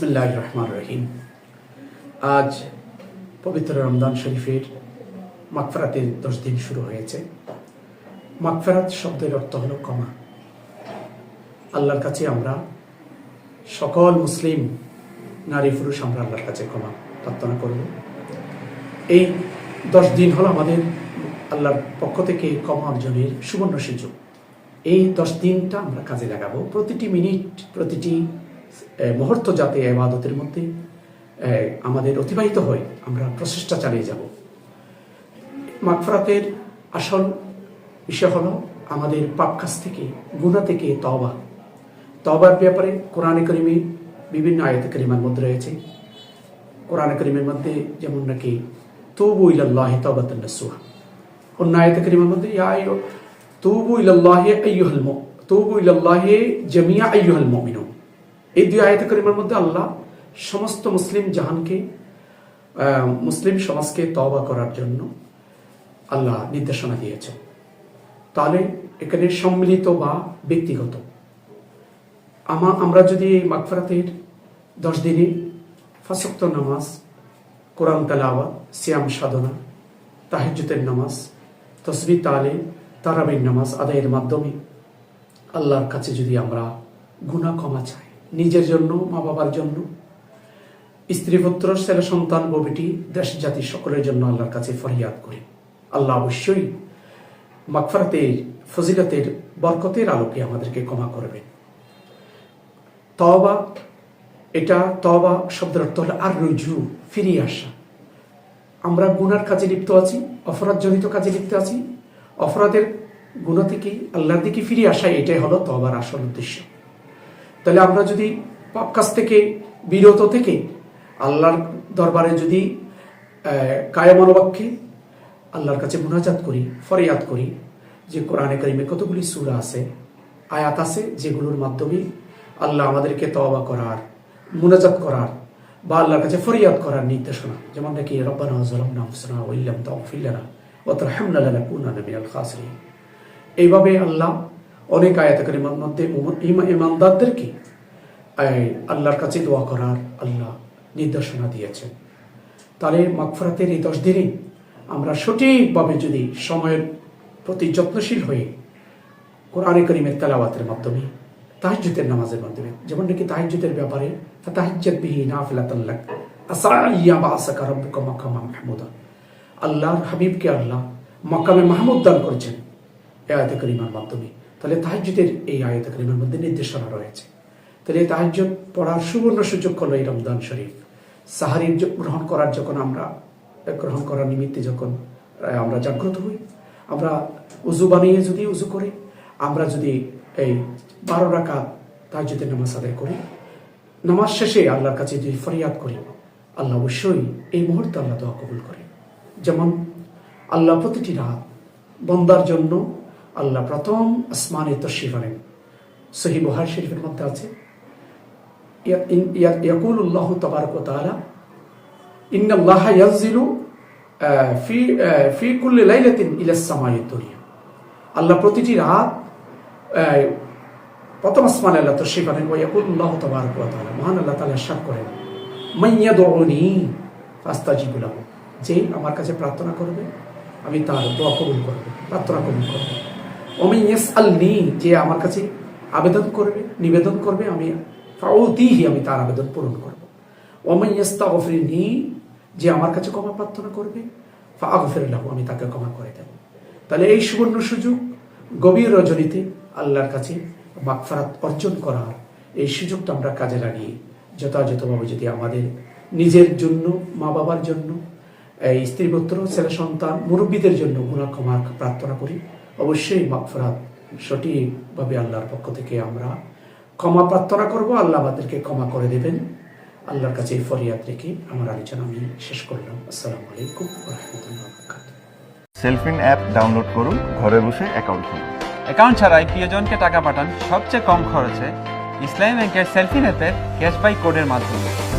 বিসমিল্লাহ রহমান রহিম। আজ পবিত্র রমদান শরীফের মাকফরাতের দশ দিন শুরু হয়েছে। মাকফরাত শব্দের অর্থ হলো ক্ষমা। আল্লাহর কাছে আমরা সকল মুসলিম, নারী, পুরুষ আমরা আল্লাহর কাছে ক্ষমা প্রার্থনা করব। এই দশ দিন হলো আমাদের আল্লাহর পক্ষ থেকে ক্ষমা অর্জনের সুবর্ণ সুযোগ। এই দশ দিনটা আমরা কাজে লাগাবো। প্রতিটি মিনিট, প্রতিটি মুহূর্ত যাতে এবাদতের মধ্যে আমাদের অতিবাহিত হয়, আমরা প্রচেষ্টা চালিয়ে যাব। মাগফরাতের আসল বিষয় হলো আমাদের পাপ কাজ থেকে গুণা থেকে তবা তবার ব্যাপারে কোরআনে করিমে বিভিন্ন আয়াত করিমার মধ্যে রয়েছে। কোরআন করিমের মধ্যে যেমন নাকি, তবু ইলাল্লাহি তাওবাতান নাসুহা অন্য আয়াত করিমের মধ্যে তুবু মু, তুবু ইলাল্লাহি জামিয়া আইয়ুহাল মুমিনুন। এই দুই আয়াত করিমের মধ্যে আল্লাহ সমস্ত মুসলিম জাহানকে মুসলিম সমাজকে তওবা করার জন্য আল্লাহ নির্দেশনা দিয়েছেন। তাহলে এখানে সম্মিলিত বা ব্যক্তিগত। আমা, আমরা যদি এই মাগফরাতের দশ দিনে ফাসক্ত নামাজ, কোরআন তালাওয়া সিয়াম সাধনা তাহাজ্জুদের নামাজ, তসবি তালে, তারাবির নামাজ আদায়ের মাধ্যমে আল্লাহর কাছে যদি আমরা গুণা ক্ষমা চাই নিজের জন্য, মা বাবার জন্য। স্ত্রী, পুত্র, ছেলে, সন্তান ববিটি দেশ, জাতি, সকলের জন্য আল্লাহর কাছে ফরিয়াদ করি। আল্লাহ অবশ্যই মাগফরাতের, ফজিলতের, বরকতের আলোকে আমাদেরকে ক্ষমা করবেন। তবা এটা তবা শব্দের অর্থ হলো আর রুজু ফিরিয়ে আসা। আমরা গুনার কাজে লিপ্ত আছি, অপরাধজনিত কাজে লিপ্ত আছি। অপরাধের গুণা থেকে, আল্লাহর দিকে ফিরে আসা এটাই হলো তবার আসল উদ্দেশ্য। তাহলে আমরা যদি পাপ কাজ থেকে বিরত থেকে আল্লাহর দরবারে যদি আহ, কায়া মনোবাক্যে আল্লাহর কাছে মুনাজাত করি ফরিয়াদ করি যে কোরআনে কারিমে কতগুলি সূরা আছে আয়াত আছে যেগুলোর মাধ্যমে আল্লাহ আমাদেরকে তওবা করার মুনাজাত করার বা আল্লাহর কাছে ফরিয়াদ করার নির্দেশনা যেমন নাকি রব্বানা যালামনা আনফুসানা ওয়া ইল্লাম তাগফির লানা ওয়া তারহামনা লানাকুনান্না মিনাল খাসিরিন। এইভাবে আল্লাহ অনেক আয়াত কারিমার মধ্যে ইমানদারদেরকে আল্লাহর কাছে দোয়া করার আল্লাহ নির্দেশনা দিয়েছেন। তাহলে মাগফরাতের এই দশ দিনে আমরা সঠিকভাবে যদি সময়ের প্রতি যত্নশীল হয়ে কোরআনে করিমের তেলাওয়াতের মাধ্যমে তাহাজ্জুদের নামাজের মাধ্যমে, যেমন নাকি তাহাজ্জুদের ব্যাপারে আল্লাহর হাবিবকে আল্লাহ মাকামে মাহমুদ দান করেছেন এই আয়াত করিমার মাধ্যমে। তাহলে তাহাজ্জুদের এই আয়াত মধ্যে নির্দেশনা রয়েছে। তাহলে এই পড়ার সুবর্ণ সুযোগ হলো এই রমজান শরীফ। সাহারির গ্রহণ করার যখন আমরা, গ্রহণ করার নিমিত্তে যখন আমরা জাগ্রত হই, আমরা উজু বানিয়ে যদি উজু করি, আমরা যদি এই বারো রাখা তাহাজ্জুদের নামাজ আদায় করি, নামাজ শেষে আল্লাহর কাছে যদি ফরিয়াদ করি, আল্লাহ অবশ্যই এই মুহূর্তে আল্লাহ দোয়া কবুল করে যেমন আল্লাহ প্রতিটি রাত বন্দার জন্য আল্লাহ প্রথম আসমানে তশরিফ আনেন। সহি বহার শরীফের মধ্যে আছে ইয়াকুল উল্লাহ তবারক তাআলা ইন্না আল্লাহ ইয়ানজিলু আহ, ফি ফি কুল্লি লাইলাতিন ইলা সামাইয়ের দুনিয়া। আল্লাহ প্রতিটি রাত প্রথম আসমানে আল্লাহ তশরিফ আনেন ওয়া ইয়াকুল উল্লাহ তবারক তাআলা মহান আল্লাহ তাআলা ইরশাদ করেন মাইয়াদউনি ফাস্তাজিবু লাহু যে আমার কাছে প্রার্থনা করবে আমি তার দোয়া কবুল করব প্রার্থনা কবুল করব। ওমি ইয়াসআলনি, যে আমার কাছে আবেদন করবে, নিবেদন করবে, আমি ফাউতিহি আমি তার আবেদন পূরণ করব। ওমি ইয়াস্তাগফিরনি, যে আমার কাছে ক্ষমা প্রার্থনা করবে, ফাগফির লাহু, আমি তাকে ক্ষমা করে দেব। তাহলে এই সুবর্ণ সুযোগ গভীর রজনীতে আল্লাহর কাছে মাগফারাত অর্জন করার এই সুযোগটা আমরা কাজে লাগিয়ে যথাযথভাবে যদি আমাদের নিজের জন্য মা বাবার জন্য স্ত্রী পুত্র ছেলে সন্তান মুরব্বীদের জন্য গুণা ক্ষমা প্রার্থনা করি। অবশ্যই মাগফরাত সঠিকভাবে আল্লাহর পক্ষ থেকে আমরা ক্ষমা প্রার্থনা করব। আল্লাহ আমাদেরকে ক্ষমা করে দেবেন। আল্লাহর কাছে এই ফরিয়াদ রেখে আমার আলোচনা আমি শেষ করলাম। আসসালামু আলাইকুম রহমতুল্লাহ সেলফিন অ্যাপ ডাউনলোড করুন ঘরে বসে অ্যাকাউন্ট খুলুন। অ্যাকাউন্ট ছাড়াই প্রিয়জনকে টাকা পাঠান সবচেয়ে কম খরচে ইসলামী ব্যাংকের সেলফিন অ্যাপের ক্যাশ ক্যাশবাই কোডের মাধ্যমে।